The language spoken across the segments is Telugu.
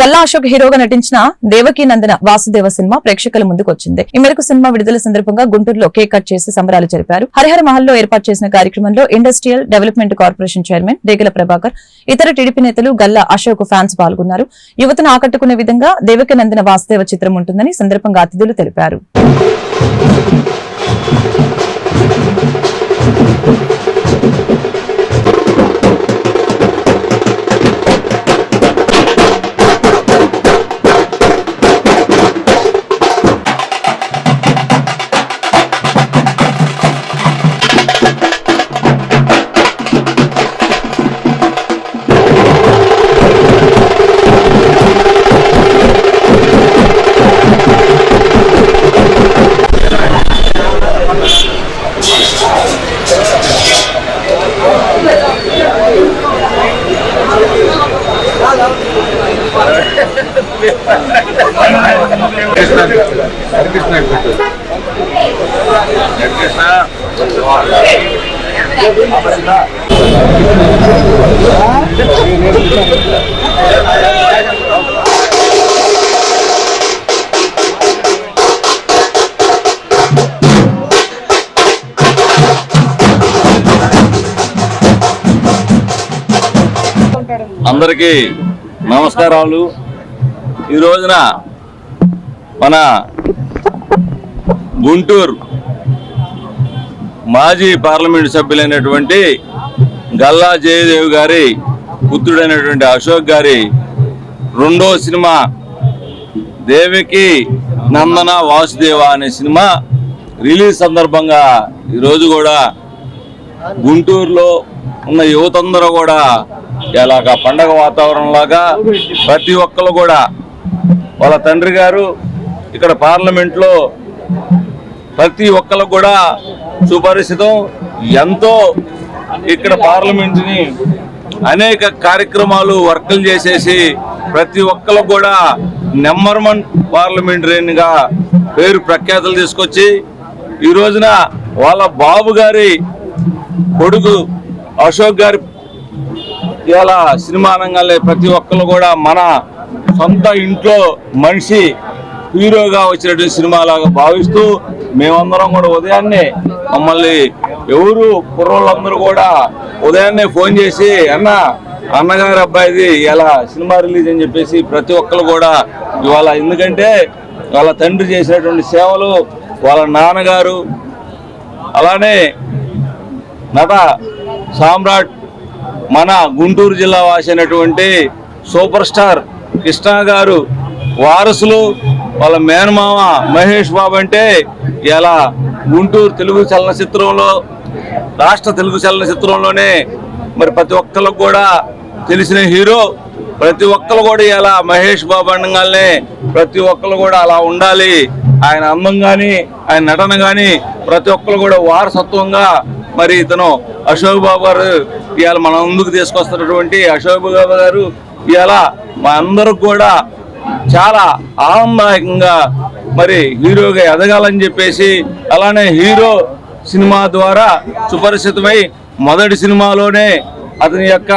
గల్లా అశోక్ హీరోగా నటించిన దేవకీ నందన వాసుదేవ సినిమా ప్రేక్షకుల ముందుకు వచ్చింది. ఈ మేరకు సినిమా విడుదల సందర్భంగా గుంటూరులో కేక్ కట్ చేసి సంబరాలు జరిపారు. హరిహర మహల్లో ఏర్పాటు చేసిన కార్యక్రమంలో industrial development corporation chairman Degala Prabhakar ఇతర టీడీపీ నేతలు గల్లా అశోక్ ఫ్యాన్స్ పాల్గొన్నారు. యువతను ఆకట్టుకునే విధంగా దేవకీ నందన వాసుదేవ చిత్రం ఉంటుందని సందర్భంగా అతిథులు తెలిపారు. అందరికీ నమస్కారాలు. ఈ రోజున మన గుంటూరు మాజీ పార్లమెంటు సభ్యులైనటువంటి గల్లా జయదేవ్ గారి పుత్రుడైనటువంటి అశోక్ గారి రెండో సినిమా దేవికి నందన వాసుదేవ అనే సినిమా రిలీజ్ సందర్భంగా ఈరోజు కూడా గుంటూరులో ఉన్న యువతందరూ కూడా ఇలాగ పండగ వాతావరణంలాగా ప్రతి ఒక్కరు కూడా వాళ్ళ తండ్రి గారు ఇక్కడ పార్లమెంట్లో ప్రతి ఒక్కరు కూడా సుపరిచితం. ఎంతో ఇక్కడ పార్లమెంట్ని అనేక కార్యక్రమాలు వర్కులు చేసేసి ప్రతి ఒక్కరు కూడా నెంబర్ వన్ పార్లమెంటరీగా పేరు ప్రఖ్యాతలు తీసుకొచ్చి ఈ రోజున వాళ్ళ బాబు గారి కొడుకు అశోక్ గారి ఇలా సినిమా రంగాల్లో ప్రతి ఒక్కరు కూడా మన సొంత ఇంట్లో మనిషి హీరోగా వచ్చినటువంటి సినిమాలాగా భావిస్తూ మేమందరం కూడా ఉదయాన్నే మమ్మల్ని ఎవరు కుర్రోళ్ళందరూ కూడా ఉదయాన్నే ఫోన్ చేసి అన్న అన్నగారి అబ్బాయిది ఇలా సినిమా రిలీజ్ అని చెప్పేసి ప్రతి ఒక్కరు కూడా ఇవాళ ఎందుకంటే వాళ్ళ తండ్రి చేసినటువంటి సేవలు వాళ్ళ నాన్నగారు అలానే నట సామ్రాట్ మన గుంటూరు జిల్లా వాసి అయినటువంటి సూపర్ స్టార్ కృష్ణ గారు వారసులు వాళ్ళ మేనమామ మహేష్ బాబు అంటే ఇలా గుంటూరు తెలుగు చలనచిత్రంలో రాష్ట్ర తెలుగు చలనచిత్రంలోనే మరి ప్రతి ఒక్కరికి కూడా తెలిసిన హీరో ప్రతి ఒక్కరు కూడా ఇలా మహేష్ బాబు అనగానే ప్రతి ఒక్కరు కూడా అలా ఉండాలి. ఆయన అందం కానీ ఆయన నటన కానీ ప్రతి ఒక్కరు కూడా వారసత్వంగా మరి ఇతను అశోక్ బాబు గారు ఇవాళ మన ముందుకు తీసుకొస్తున్నటువంటి అశోక్ బాబు గారు ఇవాళ మా అందరికి కూడా చాలా ఆనందదాయకంగా మరి హీరోగా ఎదగాలని చెప్పేసి అలానే హీరో సినిమా ద్వారా సుపరిచితమై మొదటి సినిమాలోనే అతని యొక్క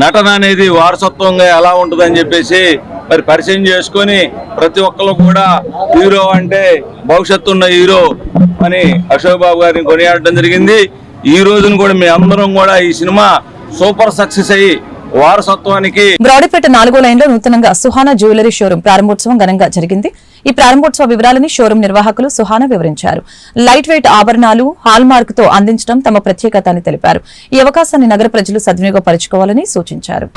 నటన అనేది వారసత్వంగా ఎలా ఉంటుందని చెప్పేసి మరి పరిచయం చేసుకొని ప్రతి ఒక్కరు కూడా హీరో అంటే భవిష్యత్తు ఉన్న హీరో అని అశోక్ బాబు గారిని కొనియాడటం జరిగింది. ఈ రోజున కూడా మీ అందరం కూడా ఈ సినిమా సూపర్ సక్సెస్ అయ్యి వారసత్వానికి బ్రాడీపేట నాలుగో లైన్లో నూతనంగా సుహానా జ్యువెలరీ షోరూం ప్రారంభోత్సవం ఘనంగా జరిగింది. ఈ ప్రారంభోత్సవ వివరాలని షోరూం నిర్వాహకులు సుహానా వివరించారు. లైట్ వెయిట్ ఆభరణాలు హాల్ మార్క్తో అందించడం తమ ప్రత్యేకత అని తెలిపారు. ఈ అవకాశాన్ని నగర ప్రజలు సద్వినియోగపరచుకోవాలని సూచించారు.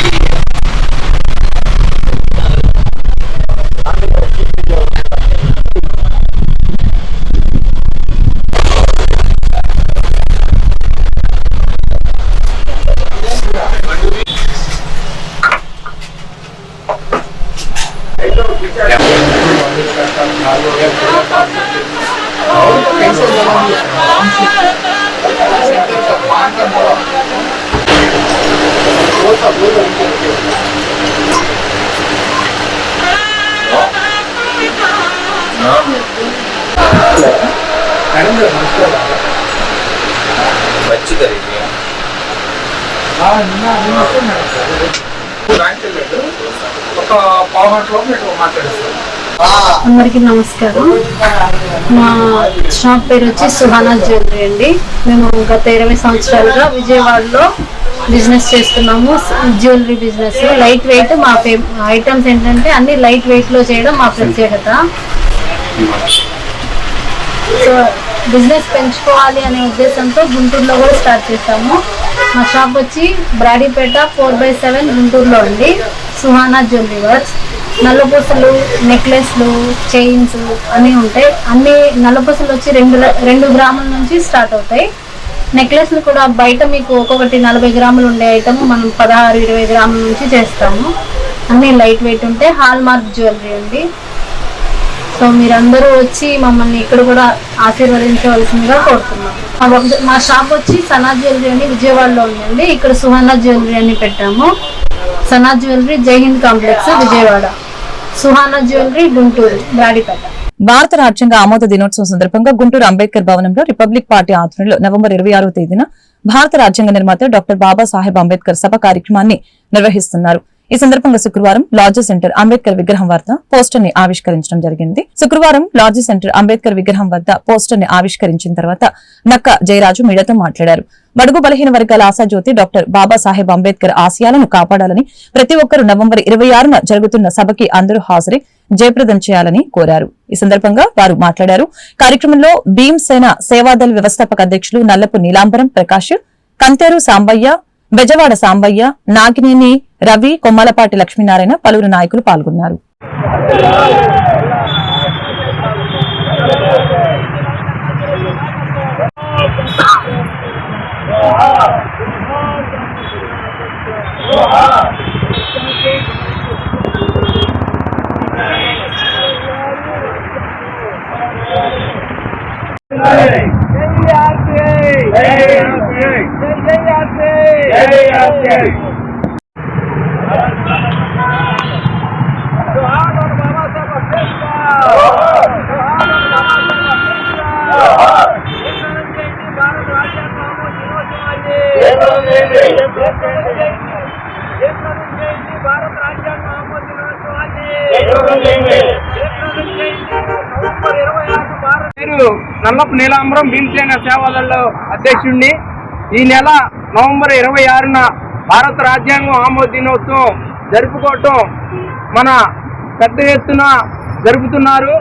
మాట్లాడేస్తాను అందరికీ నమస్కారం. మా షాప్ పేరు వచ్చి సుహానా జ్యువెలరీ అండి. మేము గత ఇరవై సంవత్సరాలుగా విజయవాడలో బిజినెస్ చేస్తున్నాము. Jewellery business. లైట్ వెయిట్ మా ఐటమ్స్ ఏంటంటే అన్ని లైట్ వెయిట్లో చేయడం మా ప్రత్యేకత. సో బిజినెస్ పెంచుకోవాలి అనే ఉద్దేశంతో గుంటూరులో కూడా స్టార్ట్ చేశాము. మా షాప్ వచ్చి బ్రాడీపేట ఫోర్ బై సెవెన్ గుంటూరులో ఉంది. సుహానా జ్యువెలరీ వర్క్స్ నల్లపూసలు నెక్లెస్లు చైన్స్ అన్నీ ఉంటాయి. అన్ని నల్లపూసలు వచ్చి రెండు రెండు గ్రాముల నుంచి స్టార్ట్ అవుతాయి. నెక్లెస్లు కూడా బయట మీకు ఒక్కొక్కటి నలభై గ్రాములు ఉండే ఐటమ్ మనం పదహారు ఇరవై గ్రాముల నుంచి చేస్తాము. అన్నీ లైట్ వెయిట్ ఉంటాయి హాల్ మార్క్ జ్యువెలరీ ఉంది సో మీరందరూ వచ్చి మమ్మల్ని ఇక్కడ కూడా ఆశీర్వదించవలసిందిగా కోరుతున్నాం. మా షాప్ వచ్చి సనా జ్యువెలరీ అని విజయవాడలో ఉందండి. ఇక్కడ సుహానా జ్యువెలరీ అని పెట్టాము. Sana jewellery Jai Hind complex Vijayawada. Suhana jewellery Guntur Brodipet భారత రాజ్యాంగ ఆమోద దినోత్సవం సందర్భంగా గుంటూరు అంబేద్కర్ భవనంలో రిపబ్లిక్ పార్టీ ఆధ్వర్యంలో నవంబర్ ఇరవై ఆరో తేదీన భారత రాజ్యాంగ నిర్మాత డాక్టర్ బాబాసాహెబ్ అంబేద్కర్ సభ కార్యక్రమాన్ని నిర్వహిస్తున్నారు. ఈ సందర్భంగా శుక్రవారం లాడ్జీ సెంటర్ అంబేద్కర్ విగ్రహం వద్ద పోస్టర్ని ఆవిష్కరించడం జరిగింది. శుక్రవారం లాడ్జీ సెంటర్ అంబేద్కర్ విగ్రహం వద్ద పోస్టర్ని ఆవిష్కరించిన తర్వాత నక్క జయరాజు మీడియాతో మాట్లాడారు. బడుగు బలహీన వర్గాల ఆశాజ్యోతి డాక్టర్ బాబాసాహెబ్ అంబేద్కర్ ఆశయాలను కాపాడాలని ప్రతి ఒక్కరూ నవంబర్ ఇరవై ఆరున జరుగుతున్న సభకి అందరూ హాజరై జయప్రదం చేయాలని కోరారు. ఈ సందర్భంగా వారు మాట్లాడారు. కార్యక్రమంలో భీమసేన సేవాదళ వ్యవస్థాపక అధ్యక్షులు నల్లపు నీలాంబరం ప్రకాష్ కంతేరు సాంబయ్య బెజవాడ సాంబయ్య నాగినేని రవి కొమ్మలపాటి లక్ష్మీనారాయణ పలువురు నాయకులు పాల్గొన్నారు. నల్లపు నీలాంబరం భీమసేన సేవాదళ అధ్యక్షుడిని ఈ నెల నవంబర్ ఇరవై ఆరున భారత రాజ్యాంగం ఆమోద దినోత్సవం జరుపుకోవటం మన పెద్ద ఎత్తున జరుపుతున్నారు.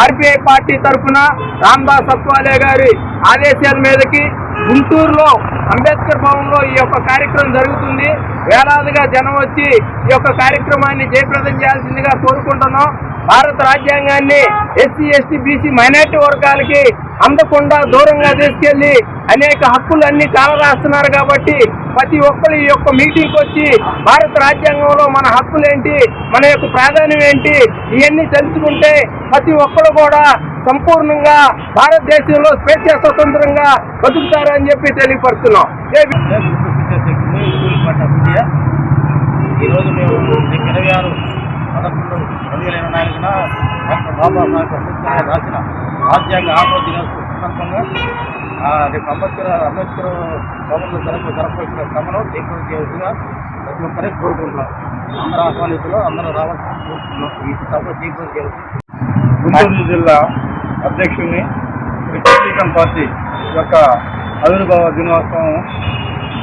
ఆర్పిఐ పార్టీ తరఫున రామ్దాస్ సత్వాలే గారి ఆదేశాల మీదకి గుంటూరులో అంబేద్కర్ భవన్లో ఈ యొక్క కార్యక్రమం జరుగుతుంది. వేలాదిగా జనం వచ్చి ఈ యొక్క కార్యక్రమాన్ని జయప్రదం చేయాల్సిందిగా కోరుకుంటున్నాం. భారత రాజ్యాంగాన్ని ఎస్సీ ఎస్టీ బీసీ మైనార్టీ వర్గాలకి అందకుండా దూరంగా తీసుకెళ్ళి అనేక హక్కులన్నీ కాలరాస్తున్నారు కాబట్టి ప్రతి ఒక్కరు ఈ యొక్క మీటింగ్ వచ్చి భారత రాజ్యాంగంలో మన హక్కులేంటి మన యొక్క ప్రాధాన్యం ఏంటి ఇవన్నీ తెలుసుకుంటే ప్రతి ఒక్కరు కూడా సంపూర్ణంగా భారతదేశంలో స్వేచ్ఛ స్వతంత్రంగా బతుకుతారని చెప్పి తెలియపరుస్తున్నాం. ఈరోజు మేము ఇరవై ఆరు పదకొండు రెండు వేల ఇరవై నాలుగున డాక్టర్ బాబాసాహెబ్ అంబేద్కర్ రాసిన రాజ్యాంగ ఆమోద దినోత్సవం సందర్భంగా రేపు అంబేద్కర్ అంబేద్కర్ భవన్లో జరగ జరపవలసిన క్రమంలో జయప్రదం చేయవలసిగా ప్రతి ఒక్కరే కోరుకుంటున్నాం అందరూ ఆహ్వానితులు అందరూ రావాల్సి కోరుకుంటున్నాం ఈ సభ జయప్రదం చేయవలసి గుంటూరు జిల్లా అధ్యక్షుడిని రిపబ్లికన్ పార్టీ యొక్క ఆవిర్భావ దినోత్సవం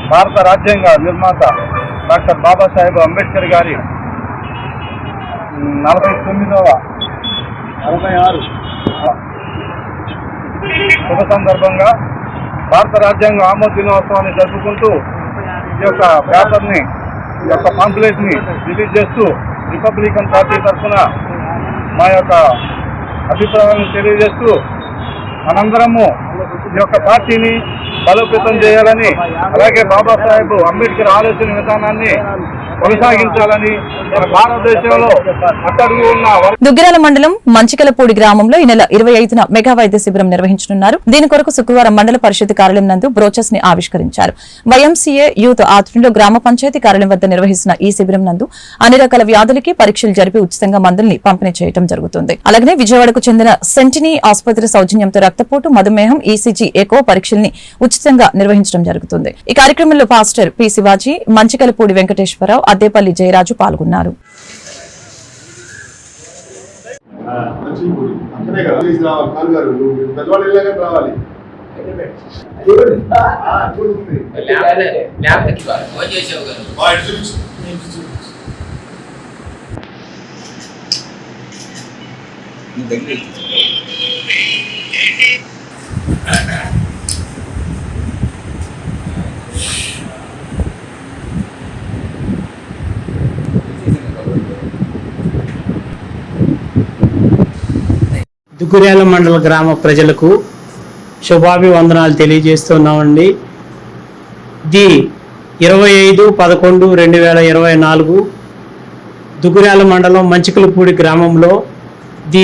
భారత రాజ్యాంగ నిర్మాత డాక్టర్ బాబాసాహెబ్ అంబేద్కర్ గారి నలభై తొమ్మిదవ అరవై ఆరు. శుభ సందర్భంగా భారత రాజ్యాంగ ఆమోద దినోత్సవాన్ని జరుపుకుంటూ ఈ యొక్క పేపర్ని ఈ యొక్క పాంప్లెట్ని రిలీజ్ చేస్తూ రిపబ్లికన్ పార్టీ తరఫున మా యొక్క అభిప్రాయాలను తెలియజేస్తూ మనందరము ఈ యొక్క పార్టీని బలోపేతం చేయాలని అలాగే బాబాసాహెబ్ అంబేద్కర్ ఆలోచన విధానాన్ని కొనసాగించాలని మన భారతదేశంలో అట్టడుగు ఉన్న దుగ్గిరాల మండలం మంచికలపూడి గ్రామంలో ఈ నెల ఇరవై ఐదున మెగా వైద్య శిబిరం నిర్వహించనున్నారు. దీని కొరకు శుక్రవారం మండల పరిషత్ కార్యాలయం నందు బ్రోచర్స్ని ఆవిష్కరించారు. వైఎంసీఏ యూత్ ఆధ్వర్యంలో గ్రామ పంచాయతీ కార్యాలయం వద్ద నిర్వహిస్తున్న ఈ శిబిరం నందు అన్ని రకాల వ్యాధులకి పరీక్షలు జరిపి ఉచితంగా మందుల్ని పంపిణీ చేయడం జరుగుతుంది. అలాగే విజయవాడకు చెందిన సెంటినీ ఆసుపత్రి సౌజన్యంతో రక్తపోటు మధుమేహం ఈసీజీ ఎకో పరీక్షల్ని ఉచితంగా నిర్వహించడం జరుగుతుంది. ఈ కార్యక్రమంలో పాస్టర్ పి శివాజీ మంచికలపూడి వెంకటేశ్వరరావు అద్దేపల్లి జయరాజు పాల్గొన్నారు. మంచి దుగ్గుర్యాల మండల గ్రామ ప్రజలకు శుభాభివందనాలు తెలియజేస్తున్నామండి. ది ఇరవై ఐదు పదకొండు రెండు వేల ఇరవై నాలుగు దుగురాల మండలం మంచికలపూడి గ్రామంలో ది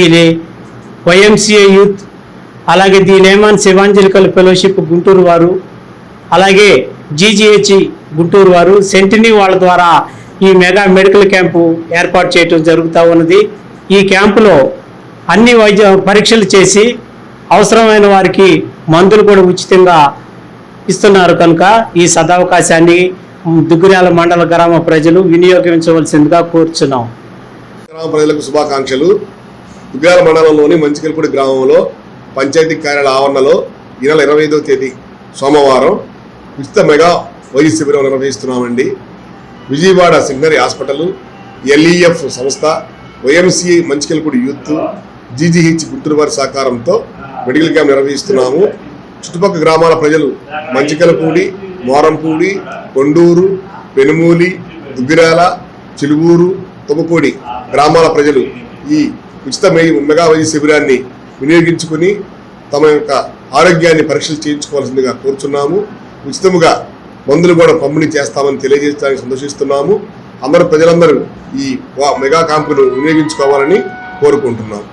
వైఎంసిఏ యూత్ అలాగే the layman evangelical fellowship Guntur వారు అలాగే జీజీహెచ్ గుంటూరు వారు సెంటినీ వాళ్ళ ద్వారా ఈ మెగా మెడికల్ క్యాంపు ఏర్పాటు చేయడం జరుగుతూ ఉన్నది. ఈ క్యాంపులో అన్ని వైద్య పరీక్షలు చేసి అవసరమైన వారికి మందులు కూడా ఉచితంగా ఇస్తున్నారు కనుక ఈ సదవకాశాన్ని దుగ్గురాల మండల గ్రామ ప్రజలు వినియోగించవలసిందిగా కోరుచున్నాం. గ్రామ ప్రజలకు శుభాకాంక్షలు. దుగ్గురాల మండలంలోని మంచికెల్పూడి గ్రామంలో పంచాయతీ కార్యాలయ ఆవరణలో ఈ నెల ఇరవై ఐదవ తేదీ సోమవారం ఉచిత మెగా వైద్య శిబిరం నిర్వహిస్తున్నామండి. విజయవాడ సిగ్నరీ హాస్పిటల్ ఎల్ఈఎఫ్ సంస్థ YMC Manchikalapudi youth GGH Guntur వారి సహకారంతో మెడికల్ క్యాంప్ నిర్వహిస్తున్నాము. చుట్టుపక్కల గ్రామాల ప్రజలు మంచికలపూడి మోరంపూడి కొండూరు పెనుమూలి దుగ్గిరాల చిలువూరు తుమ్మపూడి గ్రామాల ప్రజలు ఈ ఉచిత మెగా వైద్య శిబిరాన్ని వినియోగించుకుని తమ యొక్క ఆరోగ్యాన్ని పరీక్షలు చేయించుకోవాల్సిందిగా కోరుచున్నాము. ఉచితముగా మందులు కూడా పంపిణీ చేస్తామని తెలియజేయడానికి సంతోషిస్తున్నాము. అందరూ ప్రజలందరూ ఈ మెగా క్యాంపును వినియోగించుకోవాలని కోరుకుంటున్నాము.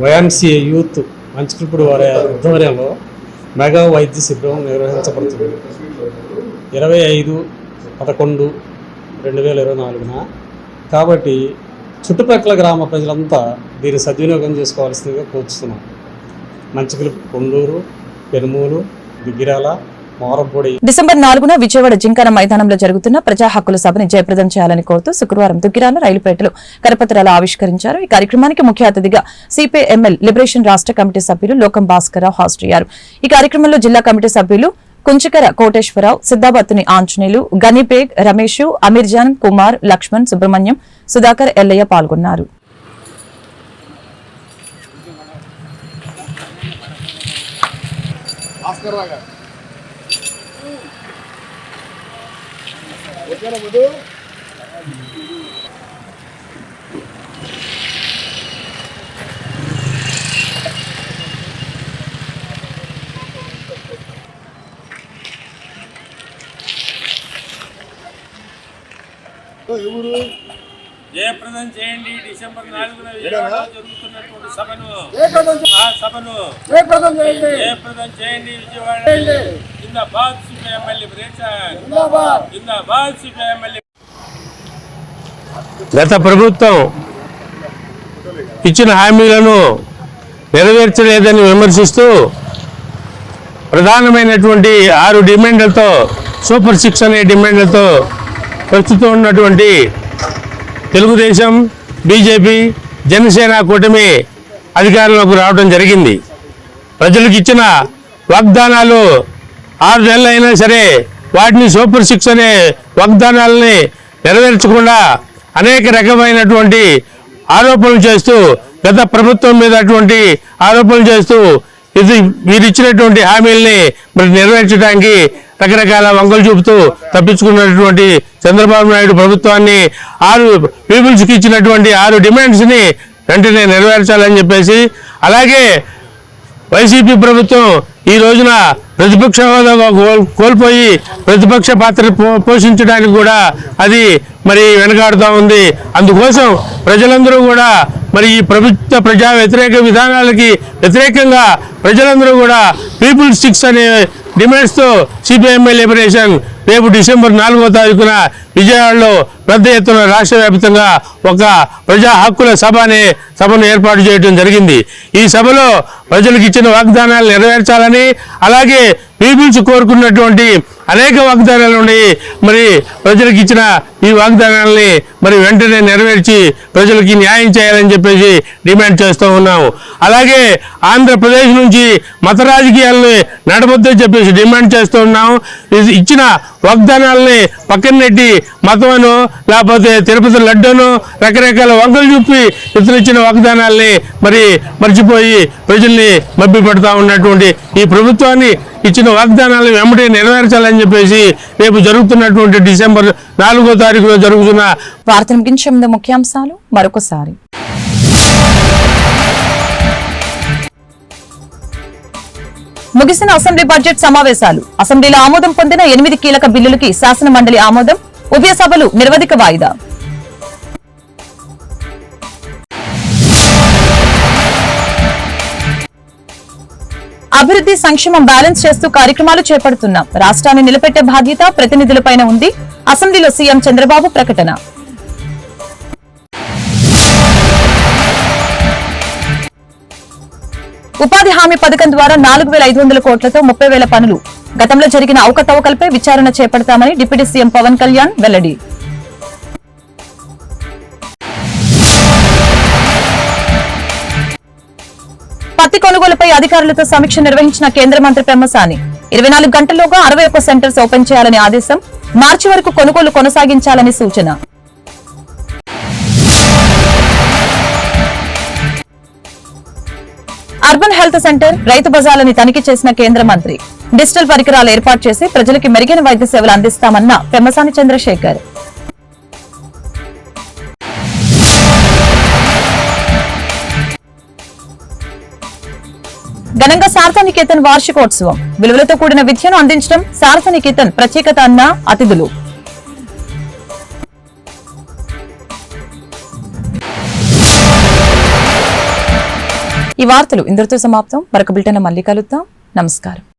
వైఎంసీఏ యూత్ మంచికల్పూడి వారి ఆధ్వర్యంలో మెగా వైద్య శిబిరం నిర్వహించబడుతుంది. ఇరవై ఐదు పదకొండు రెండు వేల ఇరవై నాలుగున. కాబట్టి చుట్టుపక్కల గ్రామ ప్రజలంతా దీన్ని సద్వినియోగం చేసుకోవాల్సిందిగా కోరుతున్నాం మంచికల్ కొండూరు పెనుమూలు దిగిరాల డిసెంబర్ నాలుగున విజయవాడ జింకాన మైదానంలో జరుగుతున్న ప్రజా హక్కుల సభని జయప్రదం చేయాలని కోరుతూ శుక్రవారం దుగ్గిరాల రైలుపేటలో కరపత్రాలు ఆవిష్కరించారు. ఈ కార్యక్రమానికి ముఖ్య అతిథిగా సిపిఎంఎల్ లిబరేషన్ రాష్ట్ర కమిటీ సభ్యులు లోకం భాస్కరరావు హాజరయ్యారు. ఈ కార్యక్రమంలో జిల్లా కమిటీ సభ్యులు కుంచికర కోటేశ్వరరావు సిద్ధాబత్తుని ఆంజనేయులు గనిపేగ్ రమేష్ అమీర్జాన్ కుమార్ లక్ష్మణ్ సుబ్రహ్మణ్యం సుధాకర్ ఎల్లయ్య పాల్గొన్నారు. జయప్రదం చేయండి. డిసెంబర్ నాలుగున విజయవాడలో జరుగుతున్నటువంటి సభను. ఆ సభను జయప్రదం చేయండి. విజయవాడ. జిందాబాద్. గత ప్రభుత్వం ఇచ్చిన హామీలను నెరవేర్చలేదని విమర్శిస్తూ ప్రధానమైనటువంటి ఆరు డిమాండ్లతో సూపర్ సిక్స్ అనే డిమాండ్లతో ప్రస్తుతం ఉన్నటువంటి తెలుగుదేశం బీజేపీ జనసేన కూటమి అధికారంలోకి రావడం జరిగింది. ప్రజలకు ఇచ్చిన వాగ్దానాలు ఆరు నెలలు అయినా సరే వాటిని సూపర్ సిక్స్ అనే వాగ్దానాలని నెరవేర్చకుండా అనేక రకమైనటువంటి ఆరోపణలు చేస్తూ గత ప్రభుత్వం మీద అటువంటి ఆరోపణలు చేస్తూ ఇది మీరు ఇచ్చినటువంటి హామీల్ని మరి నెరవేర్చడానికి రకరకాల వంకలు చూపుతూ తప్పించుకున్నటువంటి చంద్రబాబు నాయుడు ప్రభుత్వాన్ని ఆరు పీపుల్స్కి ఇచ్చినటువంటి ఆరు డిమాండ్స్ని వెంటనే నెరవేర్చాలని చెప్పేసి అలాగే వైసీపీ ప్రభుత్వం ఈ రోజున ప్రతిపక్ష హోదా కోల్- కోల్పోయి ప్రతిపక్ష పాత్ర పోషించడానికి కూడా అది మరి వెనకాడుతూ ఉంది. అందుకోసం ప్రజలందరూ కూడా మరి ఈ ప్రభుత్వ ప్రజా వ్యతిరేక విధానాలకి వ్యతిరేకంగా ప్రజలందరూ కూడా పీపుల్ సిక్స్ అనే డిమాండ్స్తో సిపిఎంఎల్ లిబరేషన్ రేపు డిసెంబర్ నాలుగో తారీఖున విజయవాడలో పెద్ద ఎత్తున రాష్ట్ర వ్యాప్తంగా ఒక ప్రజా హక్కుల సభ అనే సభను ఏర్పాటు చేయడం జరిగింది. ఈ సభలో ప్రజలకు ఇచ్చిన వాగ్దానాలు నెరవేర్చాలని అలాగే పీపుల్స్ కోరుకున్నటువంటి అనేక వాగ్దానాలు ఉన్నాయి. మరి ప్రజలకు ఇచ్చిన ఈ వాగ్దానాల్ని మరి వెంటనే నెరవేర్చి ప్రజలకి న్యాయం చేయాలని చెప్పేసి డిమాండ్ చేస్తూ ఉన్నాము. అలాగే ఆంధ్రప్రదేశ్ నుంచి మత రాజకీయాల్ని నడవద్దని చెప్పేసి డిమాండ్ చేస్తూ ఉన్నాము. ఇది ఇచ్చిన వాగ్దానాల్ని పక్కన నెట్టి మతమను లేకపోతే తిరుపతి లడ్డూను రకరకాల వంకలు చూపి ఇతను ఇచ్చిన వాగ్దానాల్ని మరి మర్చిపోయి ప్రజల్ని మబ్బి పెడతా ఉన్నటువంటి ఈ ప్రభుత్వాన్ని ఇచ్చిన వాగ్దానాలు వెంబడి నెరవేర్చాలని చెప్పేసి రేపు జరుగుతున్నటువంటి డిసెంబర్ నాలుగో తారీఖులో జరుగుతున్న వార్త ముగించే ముందు ముఖ్యాంశాలు మరొకసారి. ముగిసిన అసెంబ్లీ బడ్జెట్ సమావేశాలు. అసెంబ్లీలో ఆమోదం పొందిన ఎనిమిది కీలక బిల్లులకి శాసన మండలి ఆమోదం ఉభయ సభలు నిర్వధిక వాయిదా. అభివృద్ధి సంక్షేమం బ్యాలెన్స్ చేస్తూ కార్యక్రమాలు చేపడుతున్నాం. రాష్ట్రాన్ని నిలబెట్టే బాధ్యత ప్రతినిధులపైన ఉంది. అసెంబ్లీలో సీఎం చంద్రబాబు ప్రకటన. ఉపాధి హామీ పథకం ద్వారా నాలుగు వేల ఐదు వందల కోట్లతో ముప్పై వేల పనులు. గతంలో జరిగిన అవకతవకలపై విచారణ చేపడతామని డిప్యూటీ సీఎం పవన్ కళ్యాణ్ వెల్లడి. పత్తి కొనుగోలుపై అధికారులతో సమీక్ష నిర్వహించిన కేంద్ర మంత్రి పెమ్మసాని ఇరవై నాలుగు గంటల్లోగా అరవై ఒక్క సెంటర్స్ ఓపెన్ చేయాలని ఆదేశం మార్చి వరకు కొనుగోలు కొనసాగించాలని సూచన. అర్బన్ హెల్త్ సెంటర్ రైతు బజార్లని తనిఖీ చేసిన కేంద్ర మంత్రి. డిజిటల్ పరికరాలు ఏర్పాటు చేసి ప్రజలకు మెరుగైన వైద్య సేవలు అందిస్తామన్న పెమ్మసాని చంద్రశేఖర్. ఘనంగా శారదానికేతన్ వార్షికోత్సవం. విలువలతో కూడిన విద్యను అందించడం శారదానికేతన్ ప్రత్యేకత అన్న అతిథులు. ఈ వార్తలు ఇందరితో సమాప్తం. మరొక బిల్టన్ మళ్ళీ కలుద్దాం. నమస్కారం.